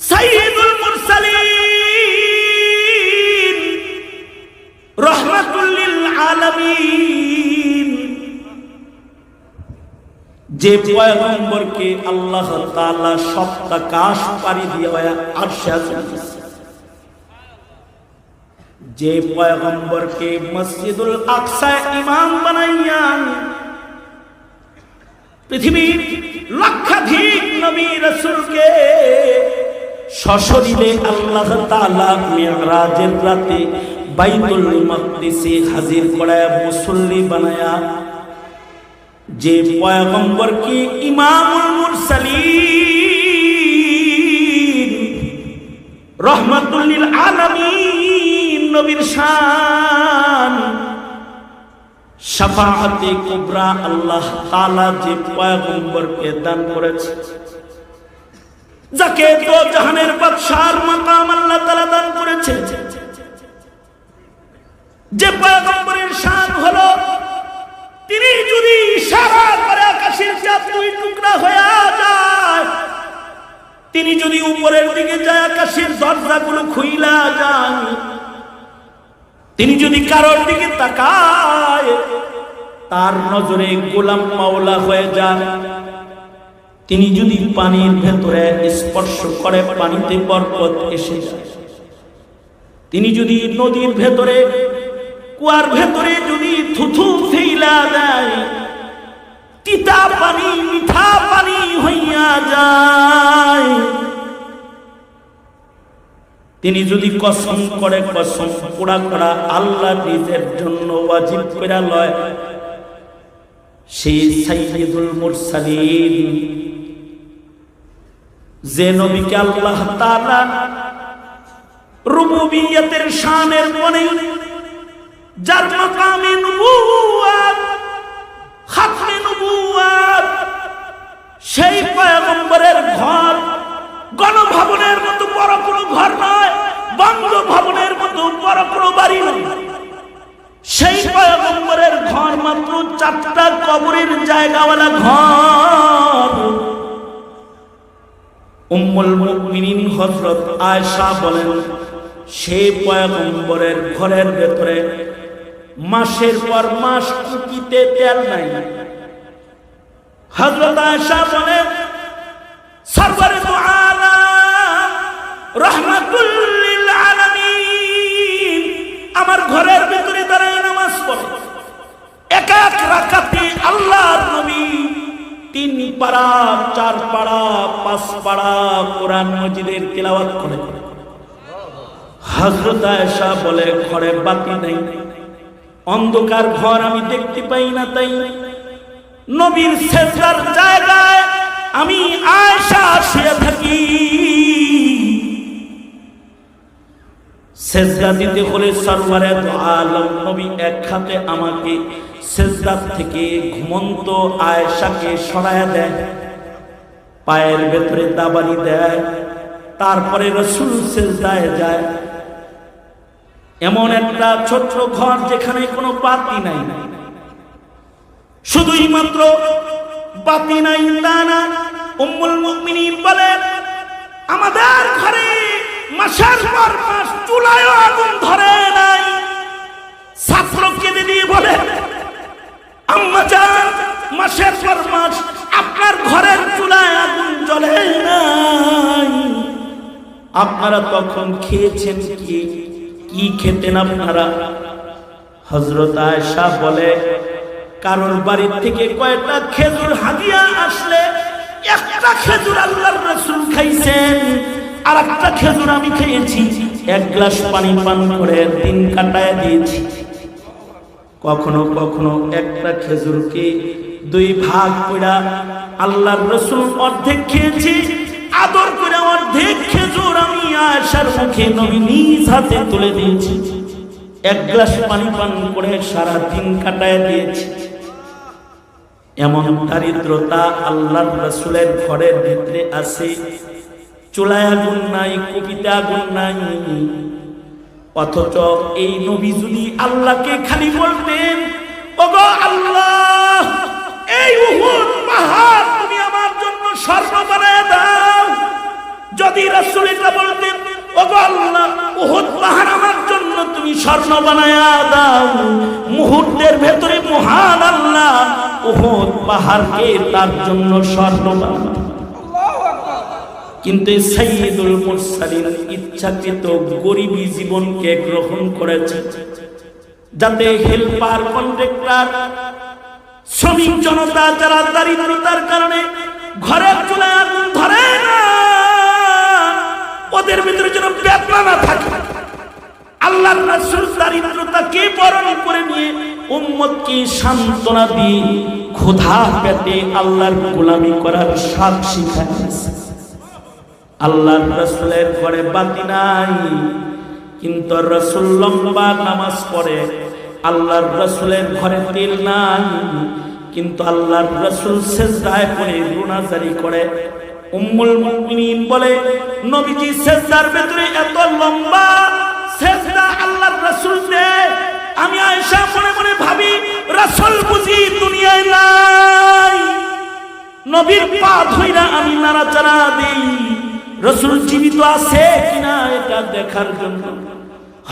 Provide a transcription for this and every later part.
সাইয়্যিদুল মুরসালিন। রহমাতুল লিল আলামিন। যে পয়গম্বরকে আল্লাহ তাআলা সপ্তাহ কাশ পারি দিয়ে আরশে আজিম যে পয়গম্বরকে মসজিদুল আকসা ইমাম বানাইয়া পৃথিবীর লক্ষাধিক নবী রাসূলকে সশরীরে আল্লাহ তাআলা মিরাজের রাতে বাইতুল মাকদিসে হাজির করায় মুসল্লি বানায়া, যে পয়গম্বরকে ইমামুল মুরসালিন রহমাতুল্লিল আলামিন নবীর শান, শাফাআতে কুবরা আল্লাহ তাআলা যে পয়গম্বরকে দান করেছে। যাকে তো জাহানের বাদশার মাকাম আল্লাহ তাআলা দান করেছে। যে পয়গম্বরের শান হলো, তিনি যদি ইশারা করে আকাশের চাঁদ দুই টুকরা হয়ে যায়, তিনি যদি উপরের দিকে যায়, আকাশের দরজাগুলো খুইলা যায়, তিনি যদি কারোর দিকে তাকায়, তার নজরে গোলাম মাওলা হয়ে যান। তিনি যদি পানির ভেতরে স্পর্শ করে, পানিতে বরকত এসে তিনি যদি নদীর ভেতরে, কুয়ার ভেতরে যদি থুথু ফেইলা দেয়, তিতা পানি, মিঠা পানি হইয়া যায়। তিনি যদি কসম করে কসম পোড়া করা আল্লাহ নিজের জন্য ওয়াজিব করে লয়, সেই সাইয়্যিদুল মুরসালিন যে নবীকে আল্লাহ তাআলা রুবুবিয়তের শানের মনে যার মাকামে নবুয়াত খাতমে নবুয়াত সেই পয়গম্বরের ঘর গণভবনের মতো বড় কোনো ঘর নয় বঙ্গ ভবনের মতো বড় কোনো বাড়ি নয়। সেই পয়গম্বরের ঘর মাত্র চারটা কবরের জায়গাওয়ালা ঘর। উম্মুল মুমিনিন বলেন সেই পয়গম্বরের ঘরের ভেতরে মাসের পর মাস কুকিতে তেল নাই। হযরত আয়েশা বলেন আমার ঘরের ভেতরে দাঁড়ায় নামাজ পড়ে। এক এক রাকাতে তিন পাড়া, চার পাড়া, পাঁচ পাড়া কোরআন মজিদের তেলাওয়াত করে। হজরত আয়েশা বলে, ঘরে বাতি নেই। অন্ধকার ঘর আমি দেখতে পাই না তাই। নবীর সেজদার জায়গায় আমি আয়সা শুয়ে থাকি। সেজদা দিতে হলে সরওয়ারে আলম নবী এক হাতে আমাকে সেজদার থেকে ঘুমন্ত আয়েশাকে সরায় দেয়, পায়ের ভেতরে দাবানি দেয়, তারপরে রসুল সেজদায় যায়। এমন একটা ছোট্ট ঘর যেখানে কোনো বাতি নাই। শুধুই মাত্র বাতি নাই না, উম্মুল মুমিনিন বলেন, আমাদের ঘরে মাসের পর মাস চুলায় আগুন ধরে নাই। ছাত্র কেঁদে দিয়ে বলে, আম্মা যান মাসের পর মাস আপনার ঘরের চুলায় আগুন জ্বলে নাই। আপনারা তখন খেয়েছেন কি? কি খেতেন আপনারা? হজরত আয়েশা বলে, কারোর বাড়ির থেকে কয়েকটা খেজুর হাদিয়া আসলে একটা খেজুর আল্লাহর রাসূল খাইছেন। আর একটা খেজুর আমি খেয়েছি। এক গ্লাস পানি পান করে দিন কাটায় দিয়েছি। কখনো কখনো একটা খেজুরকে দুই ভাগ করে আল্লাহর রসুল অর্ধেক খেয়েছি। আদর করে অর্ধেক খেজুর আমি আয়েশার মুখে নবী নিজ হাতে তুলে দিয়েছি। এক গ্লাস পানি পান করে সারা দিন কাটায় দিয়েছি। এমন দারিদ্রতা আল্লাহর রসুলের ঘরের ভিতরে আছে। চুলায় আগুন নাই কবিতে আগুন নাই। অথচ এই নবী যদি আল্লাহকে খালি বলতেন, ওগো আল্লাহ, এই উহুদ পাহাড় তুমি আমার জন্য স্বর্ণ বানায় দাও। যদি রাসূল এটা বলতেন, ওগো আল্লাহ, উহুদ পাহাড় আমার জন্য তুমি স্বর্ণ বানায়া দাও। মুহূর্তের ভেতরে মহান আল্লাহ উহুদ পাহাড়কে তার জন্য স্বর্ণ বানাও কিন্তু এই সাইয়্যিদুল মুরসালিন ইচ্ছাকৃত গরিবী জীবনকে গ্রহণ করেছে। যাতে হেল্পার, কন্ট্রাক্টর, শ্রমিক জনতা যারা দারিদ্রতার কারণে ঘরের চুলায় আগুন ধরে ওদের ভিতরে যেন বেদনা না থাকে। আল্লাহ রাসূল দারিদ্রতাকে বরণ করে নিয়ে উম্মতকে সান্ত্বনা দিয়ে ক্ষুধা পেতে আল্লাহর গোলামি করার স্বাদ শিখাইছে আল্লাহ রসুলের ঘরে বাতি নাই। কিন্তু রসুল লম্বা নামাজ পড়ে, আল্লাহর রসুলের ঘরে তেল নাই। কিন্তু আল্লাহর রসুল সেজদায় পড়ে রুনাজারি করে। উম্মুল মুমিনিন বলে, নবীজি সেজদার ভেতরে এত লম্বা সেজদা আল্লাহর রসুল দে আমি আয়েশা মনে মনে ভাবি, রসুল বুঝি দুনিয়ায় নাই। নবীর পা ধইরা আমি নাড়াচাড়া দিই। রসুল জীবিত আছে কিনা এটা দেখার জন্য।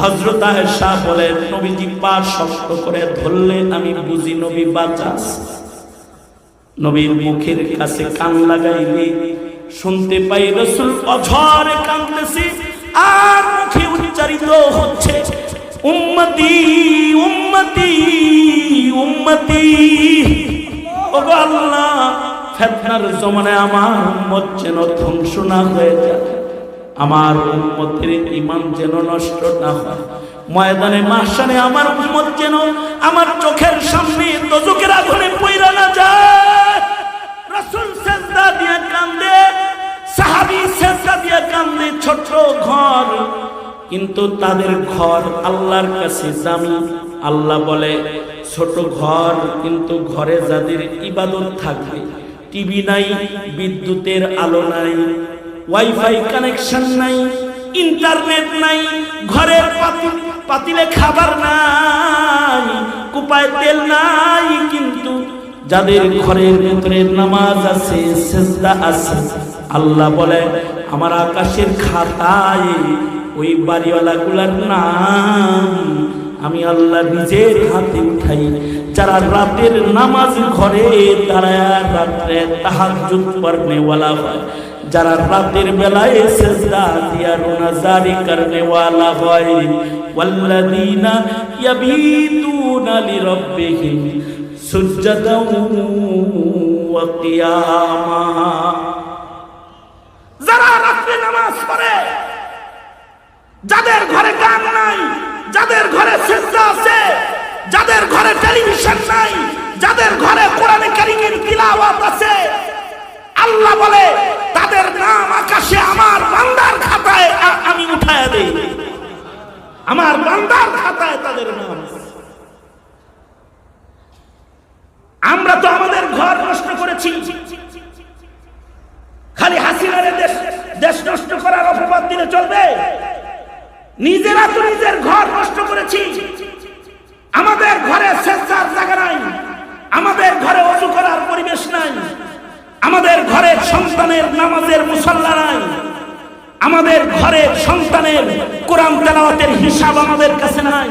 হজরত শাহ বলেন, নবীজি পা শক্ত করে ধরলে আমি বুঝি নবী বাঁচাস নবীর মুখের কাছে কান লাগাইলে শুনতে পাই রসুল অঝরে কান্দতেছে আর মুখে উচ্চারিত হচ্ছে, উম্মতি উম্মতি উম্মতি, ওগো আল্লাহ। ফেতনার জমানায় আমার উম্মত যেন ধ্বংস না হয়ে যায়। আমার উম্মতের ইমান যেন নষ্ট না হয়। ময়দানে মাসানে আমার উম্মত যেন আমার চোখের সামনে দজকের আগুনে পইরা না যায়। রাসূল সেজদা দিয়ে কান্দে, সাহাবী সেজদা দিয়ে কান্দে ছোট ঘর। কিন্তু তাদের ঘর আল্লাহর কাছে দামি। আল্লাহ বলে, ছোট ঘর, কিন্তু ঘরে যাদের ইবাদত থাকবে টিভি নাই, বিদ্যুতের আলো নাই, ওয়াইফাই কানেকশন নাই, ইন্টারনেট নাই, ঘরের পাতি- পাতিলে খাবার নাই, কুপায় তেল নাই, কিন্তু যাদের ঘরের ভিতরে নামাজ আছে, সেজদা আছে, আল্লাহ বলে, আমার আকাশের খাতায় ওই বাড়িওয়ালা গুলার নাম আমি আল্লাহ নিজের হাতে উঠাই যারা রাতের নামাজ ঘরে দাঁড়ায় রাত্রে তাহাজ্জুদ পড়নেওয়ালা হয়, যারা রাতের বেলায় সেজদা দিয়া রোনা জারি করনেওয়ালা হয় ইয়াবিতুনা লিরাব্বিহিম সুজদাও ওয়া কিয়ামা। যারা রাত্রে নামাজ পড়ে, যাদের ঘরে গান নাই, যাদের ঘরে সেজদা আছে যাদের ঘরে টেলিভিশন নাই, যাদের ঘরে কোরআনে কারিমের তিলাওয়াত আছে, আল্লাহ বলে, তাদের নাম আকাশে আমার বান্দার খাতায় আমি উঠায় দেই। আমার বান্দার খাতায় তাদের নাম আমরা তো আমাদের ঘর নষ্ট করেছি। খালি হাসিনারে দেশ দেশ নষ্ট করার অপবাদ দিলে চলবে। নিজেরা তো নিজের ঘর নষ্ট করেছি। আমাদের ঘরে স্বেচ্ছার জায়গা নাই। আমাদের ঘরে অজু করার পরিবেশ নাই। আমাদের ঘরে সন্তানের নামাজের মুসল্লা নাই। আমাদের ঘরের সন্তানের কোরআন তেলাওয়াতের হিসাব আমাদের কাছে নাই।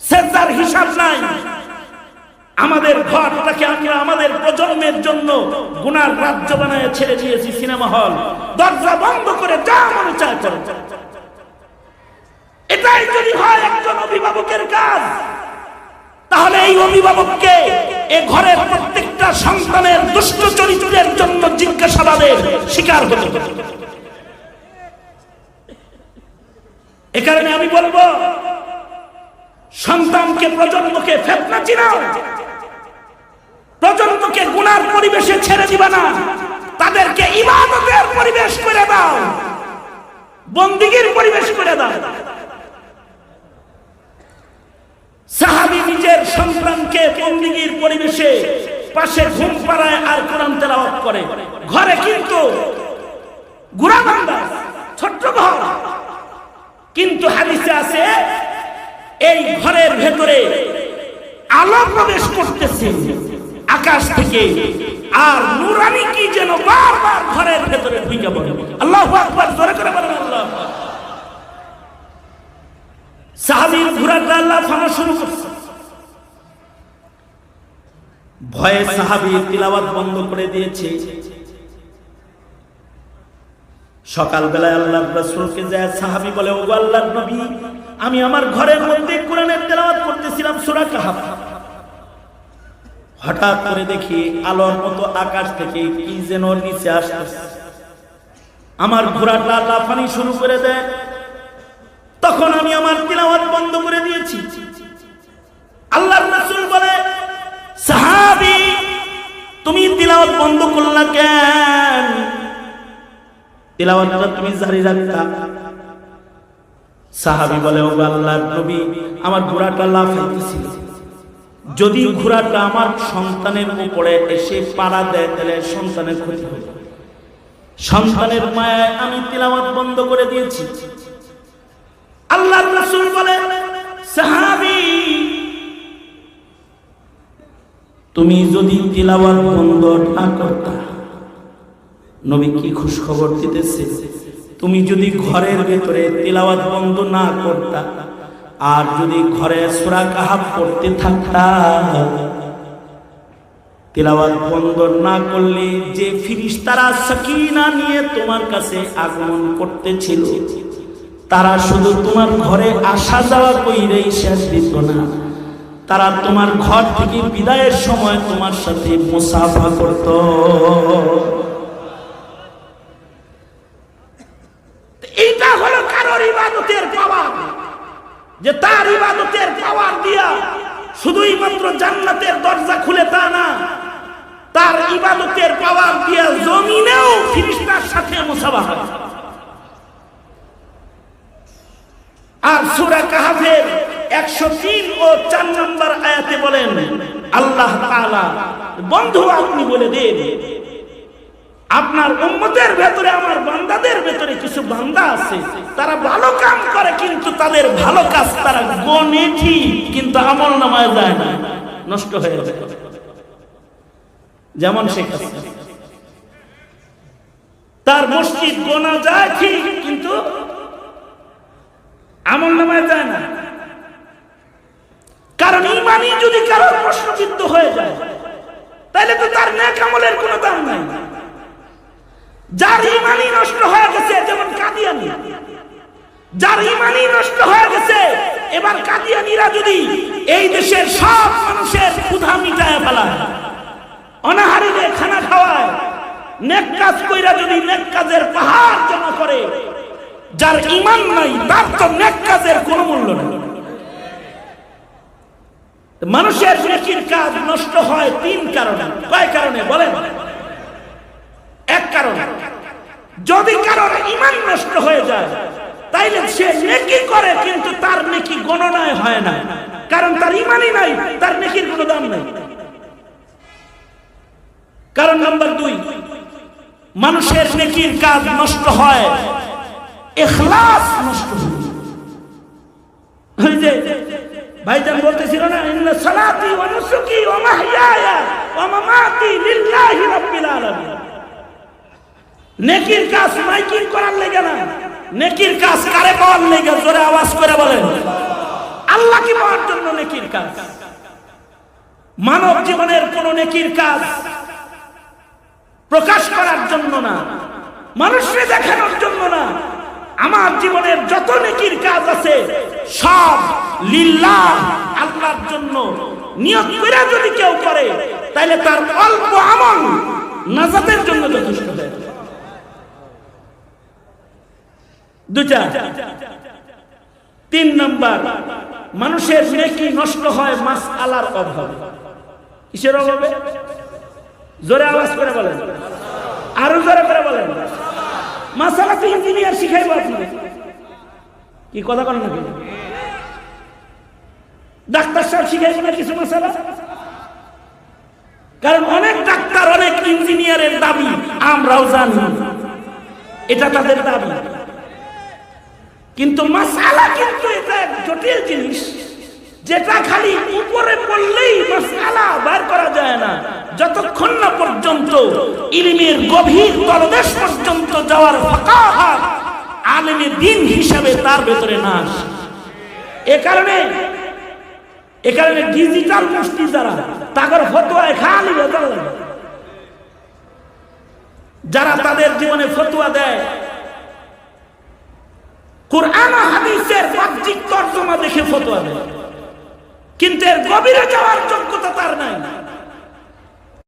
সেজদার হিসাব নাই। আমাদের ঘরটাকে আমরা আমাদের প্রজন্মের জন্য গুনার রাজ্য বানায় ছেড়ে দিয়েছি সিনেমা হল। দরজা বন্ধ করে যা মনে চায় করো। এটাই যদি হয় একজন অভিভাবকের কাজ, তাহলে এই অভিভাবককে এ ঘরের প্রত্যেকটা সন্তানের দুষ্ট চরিত্রের জন্য জিজ্ঞাসাবাদের শিকার হতে হবে। এ কারণে আমি বলব, সন্তানকে প্রজন্মকে ফেতনা চিনাও। প্রজন্মকে গুনার পরিবেশে ছেড়ে দিবা না। তাদেরকে ইবাদতের পরিবেশ করে দাও। বন্দিগির পরিবেশ করে দাও। সাহাবি নিজের সন্তানকে বন্দিগির পরিবেশে পাশে ঘুম পাড়ায় আর কোরআন তেলাওয়াত করে। ঘরে কিন্তু গুড়া ছোট্ট ঘর। কিন্তু হাদিসে আছে, এই ঘরের ভেতরে আলো প্রবেশ করতেছে। আকাশ থেকে আর নুরানি কি যেন বারবার ঘরের ভেতরে ঢুকে পড়ে। আল্লাহু আকবার, জোরে করে বলেন আল্লাহ সাহাবীর ঘোড়াটা আল্লাহ ফানা শুরু করছে। ভয়ে তিলাওয়াত বন্ধ করে দিয়েছে। আল্লাহ রাসূলকে যায় বলে আল্লাহর নবী, আমি আমার ঘরের মধ্যে কোরআনের তেলাওয়াত করতেছিলাম সূরা কাহাফ। হঠাৎ করে দেখি আলোর মতো আকাশ থেকে কি যেন নিচে আসতেছে। আমার ঘোড়াটা লাফানি শুরু করে দেয়। তখন আমি আমার তিলাওয়াত বন্ধ করে দিয়েছি। আল্লাহর রাসূল বলে, সাহাবী, তুমি তিলাওয়াত বন্ধ করলা কেন? তিলাওয়াতটা তুমি জারি রাখতা। সাহাবী বলে ও আল্লাহর নবী, আমার ঘোড়াটা লাফাইতেছিল। যদি ঘোড়াটা আমার সন্তানের উপরে এসে পাড়া দেয়, তাহলে সন্তানের ক্ষতি হবে। সন্তানের মায়ায় আমি তিলাওয়াত বন্ধ করে দিয়েছি। আল্লাহর রাসূল বলে, সাহাবী, তুমি যদি তিলাওয়াত বন্ধ না করতা, নবী কি খুশ খবর দিতেছে? তুমি যদি ঘরের ভেতরে তিলাওয়াত বন্ধ না করতা, আর যদি ঘরে সূরা কাহাফ পড়তে থাকতা, তিলাওয়াত বন্ধ না করলে যে ফিরিস্তারা সাকিনা নিয়ে তোমার কাছে আগমন করতেছিল তারা শুধু তোমার ঘরে আসা যাওয়া কইরেই শেষ দিত না। তারা তোমার ঘর থেকে বিদায়ের সময় তোমার সাথে মুসাফা করত। এইটা হলো কারোর ইবাদতের পাওয়ার। যে তার ইবাদতের পাওয়ার দিয়া শুধুই মাত্র জান্নাতের দরজা খুলে তা না, তার ইবাদতের পাওয়ার দিয়া জমিনেও ফিরিস্তার সাথে মুসাফা হয়। আর সুরা কাহাফের একশো তিন ও চার নম্বর আয়াতে বলেন, আল্লাহ তাআলা, বন্ধু আপনি বলে দেন, আপনার উম্মতের ভেতরে, আমার বান্দাদের ভেতরে কিছু বান্দা আছে, তারা ভালো কাম করে, কিন্তু তাদের ভালো কাজ তারা গনে ঠিক, কিন্তু আমল নামায় যায় না, নষ্ট হয়ে যায় যেমন শেখ। তার মসজিদ গোনা যায় ঠিক, কিন্তু আমল নামায় যায় না। কারণ ইমানই যদি কারোর প্রশ্নবিদ্ধ হয়ে যায় তাহলে তো তার ন্যাক আমলের কোনো দাম নাই। যার ইমানই নষ্ট হয়ে গেছে, যেমন কাদিয়ানি। যার ইমানই নষ্ট হয়ে গেছে, এবার কাদিয়ানিরা যদি এই দেশের সব মানুষের ক্ষুধা মিটায় ফেলায় অনাহারিরে খানা খাওয়ায়, নেক কাজ কইরা যদি নেক কাজের পাহাড় জমা করে যার ইমান নাই, তার তো নেক কাজের কোনো মূল্য নেই। মানুষের নেকির কাজ নষ্ট হয় তিন কারণে। কয় কারণে? বলেন। এক কারণ, যদি কারোর ইমান নষ্ট হয়ে যায়, তাইলে সে নেকি করে, কিন্তু তার নেকি গণনায় হয় না। কারণ তার ইমানই নাই, তার নেকির কোনো দাম নাই। কারণ নাম্বার দুই, মানুষের নেকির কাজ নষ্ট হয়। এখলাস নষ্ট হয় যে ভাইজান না, ইন্না সালাতি ওয়া নুসুকি ওয়া মাহইয়ায়া ওয়া মামাতি লিল্লাহি রাব্বিল আলামিন। নেকির কাজ মাইকিং করার লেগে না, নেকির কাজ কারে পাওয়ার লেগে, জোরে আওয়াজ করে বলেন। আল্লাহ কি পাওয়ার জন্য নেকির কাজ? মানব জীবনের কোন নেকির কাজ প্রকাশ করার জন্য না, মানুষকে দেখানোর জন্য না আমার জীবনের যত নেকির কাজ আছে, সব লিল্লাহ, আল্লাহর জন্য নিয়ত করে যদি কেউ করে তাহলে তার অল্প আমল নাজাতের জন্য যথেষ্ট হয়ে। দুটা তিন নম্বর, মানুষের নেকি নষ্ট হয় মাস আলার অভাবে। কিসের অভাবে? জোরে আওয়াজ করে বলেন। আরও জোরে করে বলেন। মাসালা তো ইঞ্জিনিয়ার শিখাইবো আপনি কি কথা বলেন নাকি? ডাক্তার সাহেব শিখাইবো না কিছু মাসালা? কারণ অনেক ডাক্তার, অনেক ইঞ্জিনিয়ারের দাবি আমরাও জানি। এটা তাদের দাবি। কিন্তু মাসালা কিন্তু এটা জটিল জিনিস। যেটা খালি উপরে পড়লেই মাসআলা বার করা যায় না। যতক্ষণ না পর্যন্ত ইলমের গভীর তলদেশ পর্যন্ত যাওয়ার ফাঁকা আলেমে দিন হিসাবে তার ভেতরে না আসে। এ কারণে এ কারণে ডিজিটাল মুষ্টি যারা তাদের ফতোয়ায় খালি বেতন যারা তাদের জীবনে ফতোয়া দেয়, কোরআন হাদিসের বাহ্যিক তর্জমা দেখে ফতোয়া দেয়। কিন্তু এর গভীরে যাওয়ার যোগ্যতা তার নাই।